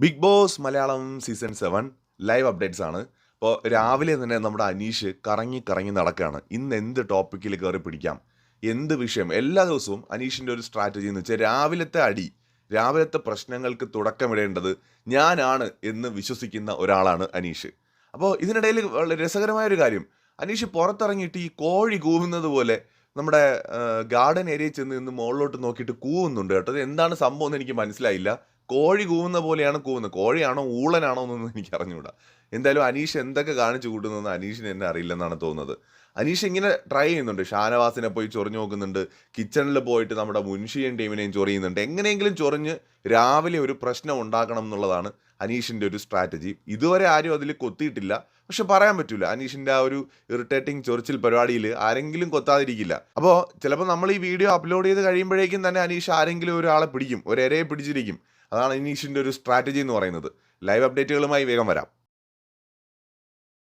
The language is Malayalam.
Big Boss Malayalam season seven live updates ആണ്. അപ്പോൾ രാവിലെ തന്നെ നമ്മുടെ അനീഷ് കറങ്ങി കറങ്ങി നടക്കുകയാണ് ഇന്ന് എന്ത് ടോപ്പിക്കിൽ കയറി പിടിക്കാം? എന്ത് വിഷയം? എല്ലാ ദിവസവും അനീഷിന്റെ ഒരു സ്ട്രാറ്റജി എന്ന് വെച്ചാൽ രാവിലത്തെ അടി രാവിലത്തെ പ്രശ്നങ്ങൾക്ക് തുടക്കമിടേണ്ടത് ഞാനാണ് എന്ന് വിശ്വസിക്കുന്ന ഒരാളാണ് അനീഷ്. അപ്പോൾ ഇതിനിടയിൽ വളരെ രസകരമായ ഒരു കാര്യം. അനീഷ് പുറത്തിറങ്ങിയിട്ട് ഈ കോഴി കൂവുന്നത് പോലെ നമ്മുടെ ഗാർഡൻ ഏരിയയിൽ ചെന്ന് നിന്ന് മുകളിലോട്ട് നോക്കിയിട്ട് കൂവുന്നുണ്ട് കേട്ടോ. എന്താണ് സംഭവം എന്ന് എനിക്ക് മനസ്സിലായില്ല. കോഴി കൂവുന്ന പോലെയാണ് കൂവുന്നത്. കോഴിയാണോ ഊളനാണോ എന്നൊന്നും എനിക്ക് അറിഞ്ഞുകൂടാ. എന്തായാലും അനീഷ് എന്തൊക്കെ കാണിച്ചു കൂട്ടുന്നതെന്ന് അനീഷിന് എന്നെ അറിയില്ലെന്നാണ് തോന്നുന്നത്. അനീഷ് ഇങ്ങനെ ട്രൈ ചെയ്യുന്നുണ്ട്. ഷാനവാസിനെ പോയി ചൊറിഞ്ഞു നോക്കുന്നുണ്ട്. കിച്ചണിൽ പോയിട്ട് നമ്മുടെ മുൻഷിയും ടീമിനെയും ചൊറിയുന്നുണ്ട് എങ്ങനെയെങ്കിലും ചൊറിഞ്ഞ് രാവിലെ ഒരു പ്രശ്നം ഉണ്ടാക്കണം എന്നുള്ളതാണ് അനീഷിന്റെ ഒരു സ്ട്രാറ്റജി ഇതുവരെ ആരും അതിൽ കൊത്തിയിട്ടില്ല. പക്ഷെ പറയാൻ പറ്റൂല. അനീഷിന്റെ ആ ഒരു ഇറിറ്റേറ്റിംഗ് ചൊറിച്ചിൽ പരിപാടിയിൽ ആരെങ്കിലും കൊത്താതിരിക്കില്ല. അപ്പോൾ ചിലപ്പോൾ നമ്മൾ ഈ വീഡിയോ അപ്ലോഡ് ചെയ്ത് കഴിയുമ്പോഴേക്കും തന്നെ അനീഷ് ആരെങ്കിലും ഒരാളെ പിടിക്കും. ഒരു ഇരയെ പിടിച്ചിരിക്കും. അതാണ് അനീഷിന്റെ ഒരു സ്ട്രാറ്റജി എന്ന് പറയുന്നത്. ലൈവ് അപ്ഡേറ്റുകളുമായി വേഗം വരാം.